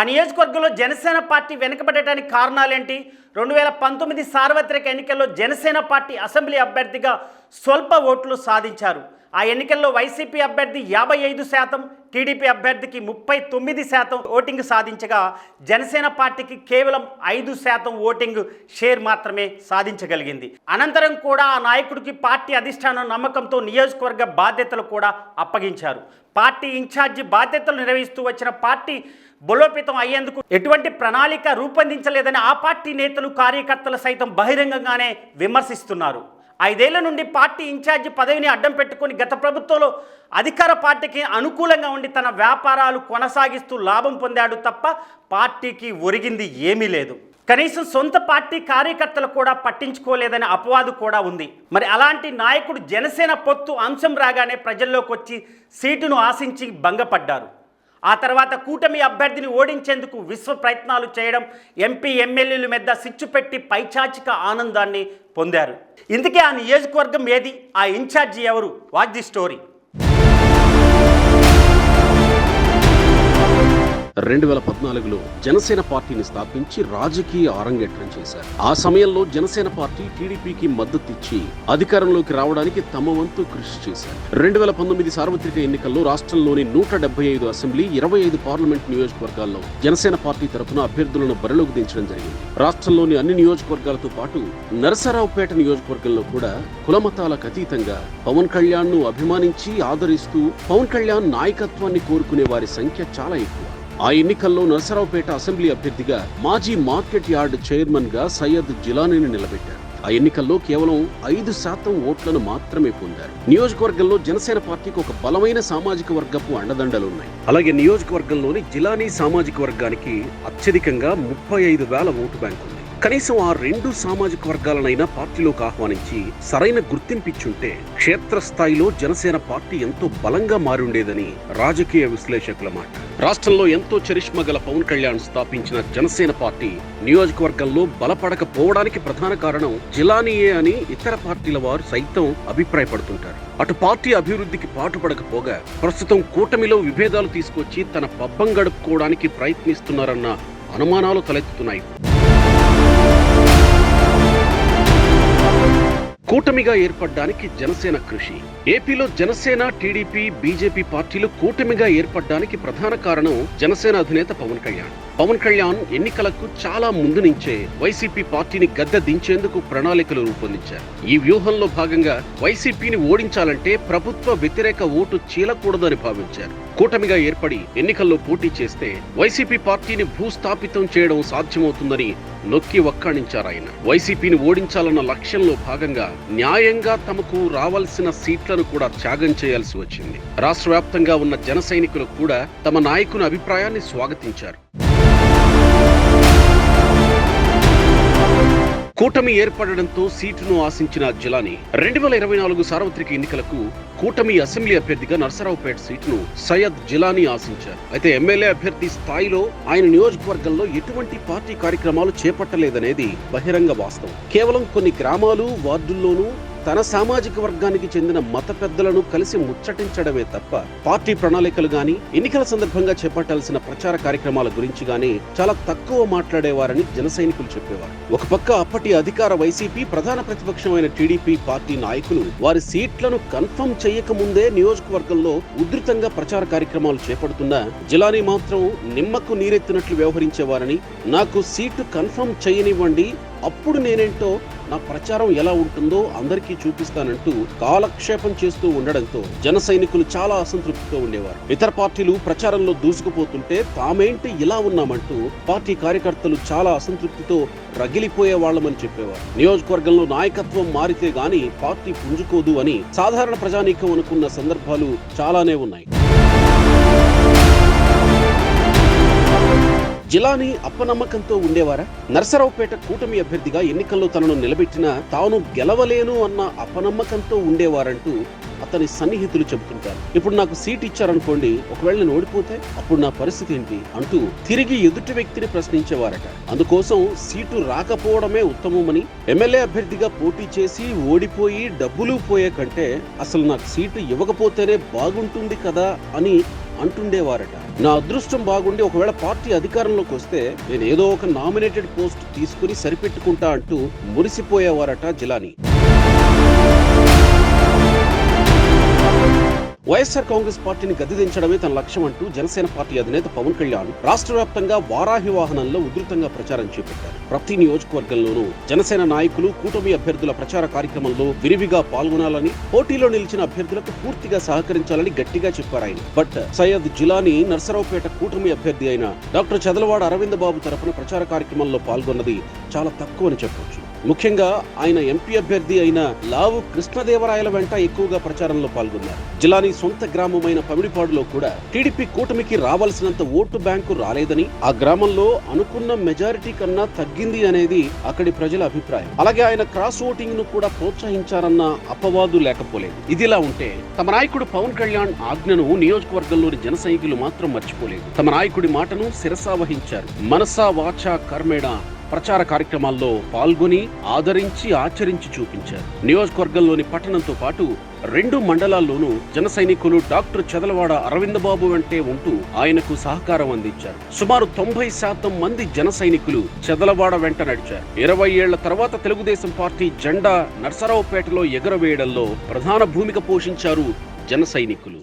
ఆ నియోజకవర్గంలో జనసేన పార్టీ వెనుకబడటానికి కారణాలేంటి? రెండు వేల పంతొమ్మిది సార్వత్రిక ఎన్నికల్లో జనసేన పార్టీ అసెంబ్లీ అభ్యర్థిగా స్వల్ప ఓట్లు సాధించారు. ఆ ఎన్నికల్లో వైసీపీ అభ్యర్థి యాభై ఐదు శాతం టీడీపీ అభ్యర్థికి ముప్పై తొమ్మిది శాతం ఓటింగ్ సాధించగా జనసేన పార్టీకి కేవలం ఐదు శాతం ఓటింగ్ షేర్ మాత్రమే సాధించగలిగింది. అనంతరం కూడా ఆ నాయకుడికి పార్టీ అధిష్టానం నమ్మకంతో నియోజకవర్గ బాధ్యతలు కూడా అప్పగించారు. పార్టీ ఇన్ఛార్జి బాధ్యతలు నిర్వహిస్తూ వచ్చిన పార్టీ బలోపేతం అయ్యేందుకు ఎటువంటి ప్రణాళిక రూపొందించలేదని ఆ పార్టీ నేతలు కార్యకర్తలు సైతం బహిరంగంగానే విమర్శిస్తున్నారు. ఐదేళ్ళ నుండి పార్టీ ఇన్ఛార్జి పదవిని అడ్డం పెట్టుకుని గత ప్రభుత్వంలో అధికార పార్టీకి అనుకూలంగా ఉండి తన వ్యాపారాలు కొనసాగిస్తూ లాభం పొందాడు తప్ప పార్టీకి ఒరిగింది ఏమీ లేదు. కనీసం సొంత పార్టీ కార్యకర్తలు కూడా పట్టించుకోలేదనే అపవాదు కూడా ఉంది. మరి అలాంటి నాయకుడు జనసేన పొత్తు అంశం రాగానే ప్రజల్లోకి వచ్చి సీటును ఆశించి భంగపడ్డారు. ఆ తర్వాత కూటమి అభ్యర్థిని ఓడించేందుకు విశ్వ ప్రయత్నాలు చేయడం ఎంపీ ఎమ్మెల్యేల మీద సిచ్చు పెట్టి పైచాచిక ఆనందాన్ని పొందారు. ఇందుకే ఆ నియోజకవర్గం ఏది? ఆ ఇన్ఛార్జి ఎవరు? Watch the story. రెండు వేల పద్నాలుగులో జనసేన పార్టీని స్థాపించి రాజకీయ ఆరంగేట్రం చేశారు. ఆ సమయంలో జనసేన పార్టీ టీడీపీకి మద్దతిచ్చి అధికారంలోకి రావడానికి తమ వంతు కృషి చేశారు. రెండు వేల పంతొమ్మిది సార్వత్రిక ఎన్నికల్లో రాష్ట్రంలోని నూట డెబ్బై ఐదు అసెంబ్లీ ఇరవై ఐదు పార్లమెంట్ నియోజకవర్గాల్లో జనసేన పార్టీ తరఫున అభ్యర్థులను బరిలోకి దించడం జరిగింది. రాష్ట్రంలోని అన్ని నియోజకవర్గాలతో పాటు నరసరావుపేట నియోజకవర్గంలో కూడా కులమతాలకు అతీతంగా పవన్ కళ్యాణ్ను అభిమానించి ఆదరిస్తూ పవన్ కళ్యాణ్ నాయకత్వాన్ని కోరుకునే వారి సంఖ్య చాలా ఎక్కువ. ఆ ఎన్నికల్లో నరసరావుపేట అసెంబ్లీ అభ్యర్థిగా మాజీ మార్కెట్ యార్డ్ చైర్మన్గా సయ్యద్ జిలానీని నిలబెట్టారు. ఆ ఎన్నికల్లో కేవలం ఐదు శాతం ఓట్లను మాత్రమే పొందారు. నియోజకవర్గంలో జనసేన పార్టీకి ఒక బలమైన సామాజిక వర్గపు అండదండలున్నాయి. అలాగే నియోజకవర్గంలోని జిలానీ సామాజిక వర్గానికి అత్యధికంగా ముప్పై ఐదు వేల ఓటు బ్యాంకు ఉంది కనీసం ఆ రెండు సామాజిక వర్గాలనైనా పార్టీలోకి ఆహ్వానించి సరైన గుర్తింపిచ్చుంటే క్షేత్రస్థాయిలో జనసేన పార్టీ ఎంతో బలంగా మారుండేదని రాజకీయ విశ్లేషకుల మాట. రాష్ట్రంలో ఎంతో చరిష్మ గల పవన్ కళ్యాణ్ స్థాపించిన జనసేన పార్టీ నియోజకవర్గంలో బలపడకపోవడానికి ప్రధాన కారణం జిలానీయే అని ఇతర పార్టీల వారు సైతం అభిప్రాయపడుతుంటారు. అటు పార్టీ అభివృద్ధికి పాటుపడకపోగా ప్రస్తుతం కూటమిలో విభేదాలు తీసుకొచ్చి తన పబ్బం గడుపుకోవడానికి ప్రయత్నిస్తున్నారన్న అనుమానాలు తలెత్తుతున్నాయి. కూటమిగా ఏర్పడ్డానికి జనసేన కృషి. ఏపీలో జనసేన టీడీపీ బీజేపీ పార్టీలు కూటమిగా ఏర్పడ్డానికి ప్రధాన కారణం జనసేన అధినేత పవన్ కళ్యాణ్. పవన్ కళ్యాణ్ ఎన్నికలకు చాలా ముందు నుంచే వైసీపీ పార్టీని గద్దె దించేందుకు ప్రణాళికలు రూపొందించారు. ఈ వ్యూహంలో భాగంగా వైసీపీని ఓడించాలంటే ప్రభుత్వ వ్యతిరేక ఓటు చీలకూడదని భావించారు. కూటమిగా ఏర్పడి ఎన్నికల్లో పోటీ చేస్తే వైసీపీ పార్టీని భూస్థాపితం చేయడం సాధ్యమవుతుందని నొక్కి వక్కాణించారు ఆయన. వైసీపీని ఓడించాలన్న లక్ష్యంలో భాగంగా న్యాయంగా తమకు రావాల్సిన సీట్లను కూడా త్యాగం చేయాల్సి వచ్చింది. రాష్ట్ర వ్యాప్తంగా ఉన్న జన సైనికులు కూడా తమ నాయకుని అభిప్రాయాన్ని స్వాగతించారు. కూటమి ఏర్పడడంతో సీటును ఆశించిన జిలాని రెండు వేల ఇరవై నాలుగు సార్వత్రిక ఎన్నికలకు కూటమి అసెంబ్లీ అభ్యర్థిగా నర్సరావుపేట సీటును సయ్యద్ జిలానీ ఆశించారు. అయితే ఎమ్మెల్యే అభ్యర్థి స్థాయిలో ఆయన నియోజకవర్గంలో ఎటువంటి పార్టీ కార్యక్రమాలు చేపట్టలేదనేది బహిరంగ వాస్తవం. కేవలం కొన్ని గ్రామాలు వార్డుల్లోనూ తన సామాజిక వర్గానికి చెందిన మత పెద్దలను కలిసి ముచ్చటించడమే తప్ప పార్టీ ప్రణాళికలు గాని ఎన్నికల సందర్భంగా చేపట్టాల్సిన ప్రచార కార్యక్రమాల గురించి గాని చాలా తక్కువ మాట్లాడేవారని జన సైనికులు చెప్పేవారు. ఒక పక్క అప్పటి అధికార వైసీపీ ప్రధాన ప్రతిపక్షమైన టీడీపీ పార్టీ నాయకులు వారి సీట్లను కన్ఫర్మ్ చేయకముందే నియోజకవర్గంలో ఉధృతంగా ప్రచార కార్యక్రమాలు చేపడుతున్న జిలానీ మాత్రం నిమ్మకు నీరెత్తినట్లు వ్యవహరించేవారని నాకు సీటు కన్ఫర్మ్ చేయనివ్వండి అప్పుడు నేనేంటో నా ప్రచారం ఎలా ఉంటుందో అందరికీ చూపిస్తానంటూ కాలక్షేపం చేస్తూ ఉండడంతో జన సైనికులు చాలా అసంతృప్తితో ఉండేవారు. ఇతర పార్టీలు ప్రచారంలో దూసుకుపోతుంటే తామేంటి ఇలా ఉన్నామంటూ పార్టీ కార్యకర్తలు చాలా అసంతృప్తితో రగిలిపోయే వాళ్ళమని చెప్పేవారు. నియోజకవర్గంలో నాయకత్వం మారితే గాని పార్టీ పుంజుకోదు అని సాధారణ ప్రజానీకం అనుకున్న సందర్భాలు చాలానే ఉన్నాయి. జిలాని అప్పనమ్మకంతో ఉండేవారా? నరసరావుపేట కూటమి అభ్యర్థిగా ఎన్నికల్లో తనను నిలబెట్టిన తాను గెలవలేను అన్న అపనమ్మకంతో ఉండేవారంటూ అతని సన్నిహితులు చెబుతుంటారు. ఇప్పుడు నాకు సీట్ ఇచ్చారనుకోండి ఒకవేళ నేను ఓడిపోతే అప్పుడు నా పరిస్థితి ఏంటి? అంటూ తిరిగి ఎదుటి వ్యక్తిని ప్రశ్నించేవారట. అందుకోసం సీటు రాకపోవడమే ఉత్తమమని ఎమ్మెల్యే అభ్యర్థిగా పోటీ చేసి ఓడిపోయి డబ్బులు పోయే కంటే అసలు నాకు సీటు ఇవ్వకపోతేనే బాగుంటుంది కదా అని అంటుండేవారట. నా అదృష్టం బాగుండి ఒకవేళ పార్టీ అధికారంలోకి వస్తే నేను ఏదో ఒక నామినేటెడ్ పోస్ట్ తీసుకుని సరిపెట్టుకుంటా అంటూ మురిసిపోయేవారట జిలానీ. వైఎస్ఆర్ కాంగ్రెస్ పార్టీని గద్దెదించడమే తన లక్ష్యం అంటూ జనసేన పార్టీ అధినేత పవన్ కళ్యాణ్ రాష్ట్ర వ్యాప్తంగా వారాహి వాహనంలో ఉధృతంగా ప్రచారం చేపట్టారు. ప్రతి నియోజకవర్గంలోనూ జనసేన నాయకులు కూటమి అభ్యర్థుల ప్రచార కార్యక్రమంలో విరివిగా పాల్గొనాలని పోటీలో నిలిచిన అభ్యర్థులకు పూర్తిగా సహకరించాలని గట్టిగా చెప్పారు ఆయన. బట్ సయ్యద్ జిలాని నర్సరావుపేట కూటమి అభ్యర్థి అయిన డాక్టర్ చదలవాడ అరవింద్ బాబు తరఫున ప్రచార కార్యక్రమంలో పాల్గొన్నది చాలా తక్కువని చెప్పొచ్చు. ముఖ్యంగా ఆయన ఎంపీ అభ్యర్థి అయిన లావు కృష్ణదేవరాయల వెంట ఎక్కువగా ప్రచారంలో పాల్గొన్నారు. జిల్లాని సొంత గ్రామమైన పమిడిపాడులో కూడా టీడీపీ కూటమికి రావాల్సినంత ఓటు బ్యాంకు రాలేదని ఆ గ్రామంలో అనుకున్న మెజారిటీ కన్నా తగ్గింది అనేది అక్కడి ప్రజల అభిప్రాయం. అలాగే ఆయన క్రాస్ ఓటింగ్ను కూడా ప్రోత్సహించారన్న అపవాదు లేకపోలేదు. ఇదిలా ఉంటే తమ నాయకుడు పవన్ కళ్యాణ్ ఆజ్ఞను నియోజకవర్గంలోని జన మాత్రం మర్చిపోలేదు. తమ నాయకుడి మాటను శిరసా వహించారు మనసా వాచా కర్మేణ ప్రచార కార్యక్రమాల్లో పాల్గొని ఆదరించి ఆచరించి చూపించారు. నియోజకవర్గంలోని పట్టణంతో పాటు రెండు మండలాల్లోనూ జన సైనికులు డాక్టర్ చదలవాడ అరవిందబాబు వెంటే ఉంటూ ఆయనకు సహకారం అందించారు. సుమారు తొంభై శాతం మంది జన సైనికులు చదలవాడ వెంట నడిచారు. ఇరవై ఏళ్ళ తర్వాత తెలుగుదేశం పార్టీ జెండా నర్సరావుపేటలో ఎగురవేయడంలో ప్రధాన భూమిక పోషించారు జన సైనికులు.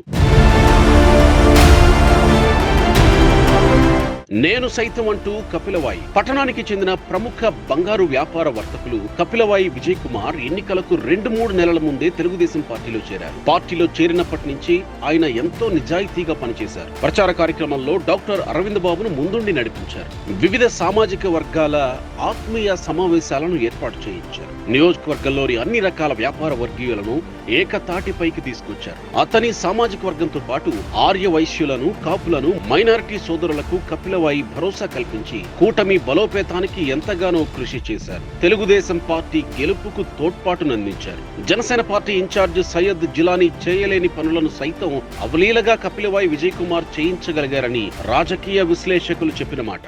నేను సైతం అంటూ కపిలవాయి. పట్టణానికి చెందిన ప్రముఖ బంగారు వ్యాపార వర్తకులు కపిలవాయి విజయ్ కుమార్ ఎన్నికలకు రెండు మూడు నెలల ముందే తెలుగుదేశం పార్టీలో చేరారు. పార్టీలో చేరినప్పటి నుంచి ఆయన ఎంతో నిజాయితీగా పనిచేశారు. ప్రచార కార్యక్రమంలో డాక్టర్ అరవింద్ బాబును ముందుండి నడిపించారు. వివిధ సామాజిక వర్గాల ఆత్మీయ సమావేశాలను ఏర్పాటు చేయించారు. నియోజకవర్గంలోని అన్ని రకాల వ్యాపార వర్గీయులను ఏకతాటిపైకి తీసుకొచ్చారు. అతని సామాజిక వర్గంతో పాటు ఆర్య వైశ్యులను కాపులను మైనారిటీ సోదరులకు కపిలవాయి భరోసా కల్పించి కూటమి బలోపేతానికి ఎంతగానో కృషి చేశారు. తెలుగుదేశం పార్టీ గెలుపుకు తోడ్పాటునందించారు జనసేన పార్టీ ఇన్ఛార్జ్ సయ్యద్ జిలానీ చేయలేని పనులను సైతం అవలీలగా కపిలవాయి విజయ్ కుమార్ చేయించగలిగారని రాజకీయ విశ్లేషకులు చెప్పిన మాట.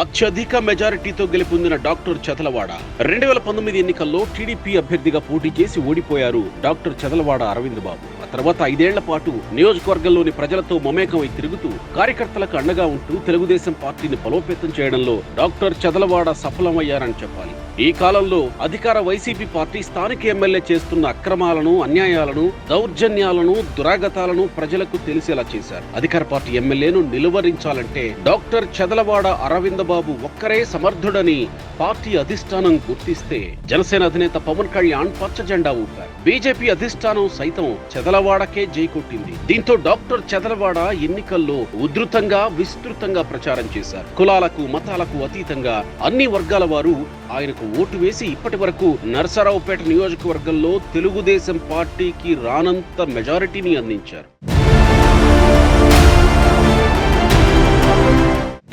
అత్యధిక మెజారిటీతో గెలుపొందిన డాక్టర్ చదలవాడ. రెండు వేల పంతొమ్మిది ఎన్నికల్లో టీడీపీ అభ్యర్థిగా పోటీ చేసి ఓడిపోయారు డాక్టర్ చదలవాడ అరవింద్ బాబు. ఆ తర్వాత ఐదేళ్ళ పాటు నియోజకవర్గంలోని ప్రజలతో మమేకమై తిరుగుతూ కార్యకర్తలకు అండగా ఉంటూ తెలుగుదేశం పార్టీని బలోపేతం చేయడంలో డాక్టర్ చదలవాడ సఫలమయ్యారని చెప్పాలి. ఈ కాలంలో అధికార వైసీపీ పార్టీ స్థానిక ఎమ్మెల్యే చేస్తున్న అక్రమాలను అన్యాయాలను దౌర్జన్యాలను దురాగతాలను ప్రజలకు తెలిసేలా చేశారు. అధికార పార్టీ ఎమ్మెల్యేను నిలువరించాలంటే డాక్టర్ చదలవాడ అరవింద బాబు ఒక్కరే సమర్థుడని పార్టీ అధిష్టానం గుర్తిస్తే జనసేన అధినేత పవన్ కళ్యాణ్ పచ్చ జెండా ఊపారు. బీజేపీ అధిష్టానం సైతం చెదలవాడకే జై కొట్టింది. దీంతో డాక్టర్ చెదలవాడ ఎన్నికల్లో ఉధృతంగా విస్తృతంగా ప్రచారం చేశారు. కులాలకు మతాలకు అతీతంగా అన్ని వర్గాల వారు ఆయనకు ఓటు వేసి ఇప్పటి వరకు నరసరావుపేట నియోజకవర్గంలో తెలుగుదేశం పార్టీకి రానంత మెజారిటీని అందించారు.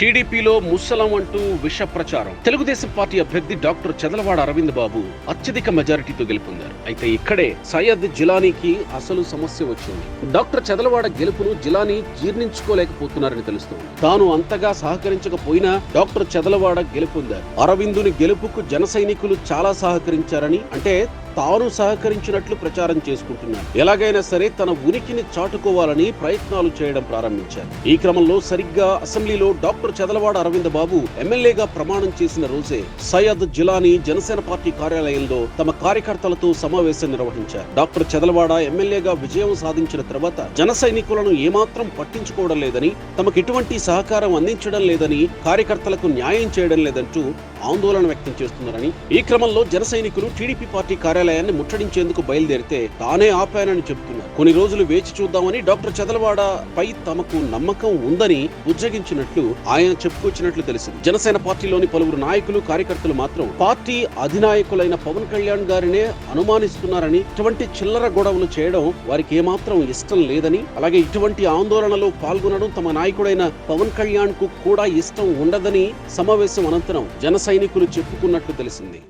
టీడీపీలో ముసలం అంటూ విష ప్రచారం. తెలుగుదేశం పార్టీ అభ్యర్థి డాక్టర్ చదలవాడ అరవింద్ బాబు అత్యధిక మెజారిటీతో గెలుపొందారు. అయితే ఇక్కడే సయ్యద్ జిలానీకి అసలు సమస్య వచ్చింది. డాక్టర్ చదలవాడ గెలుపును జిలానీ జీర్ణించుకోలేకపోతున్నారని తెలుస్తోంది. తాను అంతగా సహకరించకపోయినా డాక్టర్ చదలవాడ గెలుపొందారు. అరవిందుని గెలుపుకు జన సైనికులు చాలా సహకరించారని అంటే తాను సహకరించినట్లు ప్రచారం చేసుకుంటున్నారు ఎలాగైనా సరే తన ఉనికిని చాటుకోవాలని ప్రయత్నాలు చేయడం ప్రారంభించారు. ఈ క్రమంలో సరిగ్గా అసెంబ్లీలో డాక్టర్ చదలవాడ అరవింద్ బాబు ఎమ్మెల్యేగా ప్రమాణం చేసిన రోజే సయ్యద్ జిలానీ జనసేన పార్టీ కార్యాలయంలో తమ కార్యకర్తలతో సమావేశం నిర్వహించారు. డాక్టర్ చదలవాడ ఎమ్మెల్యేగా విజయం సాధించిన తర్వాత జన సైనికులను ఏమాత్రం పట్టించుకోవడం లేదని తమకు ఎటువంటి సహకారం అందించడం లేదని కార్యకర్తలకు న్యాయం చేయడం లేదంటూ ఆందోళన వ్యక్తం చేస్తున్నారని ఈ క్రమంలో జన సైనికులు టీడీపీ పార్టీ కార్యాలయాన్ని ముట్టడించేందుకు బయలుదేరితే తానే ఆపానని చెబుతున్నారు. కొన్ని రోజులు వేచి చూద్దామని డాక్టర్ చదలవాడ పై తమకు నమ్మకం ఉందని ఉజ్జగించినట్లు ఆయన చెప్పుకొచ్చినట్లు తెలిసింది. జనసేన పార్టీలోని పలువురు నాయకులు కార్యకర్తలు మాత్రం పార్టీ అధినాయకులైన పవన్ కళ్యాణ్ గారినే అనుమానిస్తున్నారని ఇటువంటి చిల్లర గొడవలు చేయడం వారికి ఏమాత్రం ఇష్టం లేదని అలాగే ఇటువంటి ఆందోళనలో పాల్గొనడం తమ నాయకుడైన పవన్ కళ్యాణ్కు కూడా ఇష్టం ఉండదని సమావేశం అనంతరం జన సైనికులు చెప్పుకున్నట్లు తెలిసింది.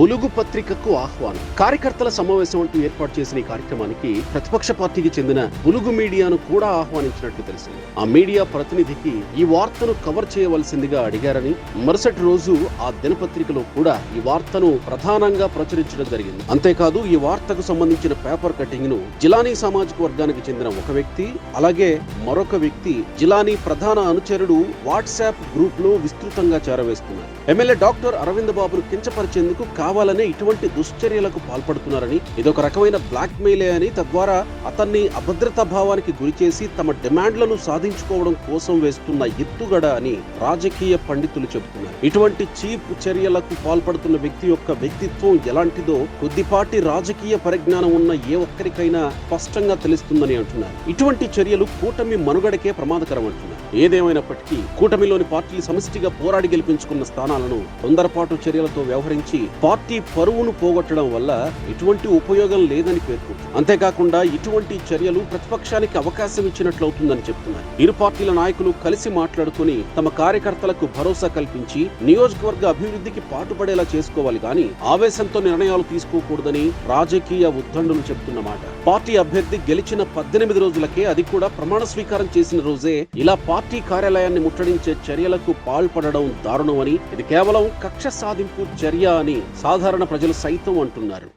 బులుగు పత్రికకు ఆహ్వానం. కార్యకర్తల సమావేశం అంటూ ఏర్పాటు చేసిన ఈ కార్యక్రమానికి ప్రతిపక్ష పార్టీకి చెందిన బులుగు మీడియాను కూడా ఆహ్వానించినట్లు తెలిసింది. ఆ మీడియా ప్రతినిధికి ఈ వార్తను కవర్ చేయవలసిందిగా అడిగారని మరుసటి రోజు ఆ దినపత్రికలో కూడా ఈ వార్తను ప్రధానంగా ప్రచురించడం జరిగింది. అంతేకాదు ఈ వార్తకు సంబంధించిన పేపర్ కటింగ్ను జిలానీ సామాజిక వర్గానికి చెందిన ఒక వ్యక్తి అలాగే మరొక వ్యక్తి జిలానీ ప్రధాన అనుచరుడు వాట్సాప్ గ్రూప్లో విస్తృతంగా చేరవేస్తున్నారు. ఎమ్మెల్యే డాక్టర్ అరవింద్ బాబును కించపరిచేందుకు కావాలనే ఇటువంటి దుశ్చర్యలకు పాల్పడుతున్నారని ఇదొక రకమైన బ్లాక్ మెయిలే అని తద్వారా అతన్ని అభద్రతా భావానికి గురిచేసి తమ డిమాండ్లను సాధించుకోవడం కోసం వేస్తున్న ఎత్తుగడ అని రాజకీయ పండితులు చెబుతున్నారు. ఇటువంటి చీప్ చర్యలకు పాల్పడుతున్న వ్యక్తి యొక్క వ్యక్తిత్వం ఎలాంటిదో కొద్దిపాటి రాజకీయ పరిజ్ఞానం ఉన్న ఏ ఒక్కరికైనా స్పష్టంగా తెలుస్తుందని అంటున్నారు. ఇటువంటి చర్యలు కూటమి మనుగడకే ప్రమాదకరం అంటున్నారు. ఏదేమైనప్పటికీ కూటమిలోని పార్టీలు సమిష్టిగా పోరాడి గెలిపించుకున్న స్థానాలను తొందరపాటు చర్యలతో వ్యవహరించి పార్టీ పరువును పోగొట్టడం వల్ల ఎటువంటి ఉపయోగం లేదని పేర్కొంది అంతేకాకుండా ఇటువంటి చర్యలు ప్రతిపక్షానికి అవకాశం ఇచ్చినట్లవుతుందని చెప్తున్నారు. ఇరు పార్టీల నాయకులు కలిసి మాట్లాడుకుని తమ కార్యకర్తలకు భరోసా కల్పించి నియోజకవర్గ అభివృద్ధికి పాటుపడేలా చేసుకోవాలి గాని ఆవేశంతో నిర్ణయాలు తీసుకోకూడదని రాజకీయ ఉద్దండులు చెబుతున్నమాట పార్టీ అభ్యర్థి గెలిచిన పద్దెనిమిది రోజులకే అది కూడా ప్రమాణ స్వీకారం చేసిన రోజే ఇలా పార్టీ కార్యాలయాన్ని ముట్టడించే చర్యలకు పాల్పడడం దారుణమని ఇది కేవలం కక్ష సాధింపు చర్య అని సాధారణ ప్రజలు సైతం అంటున్నారు.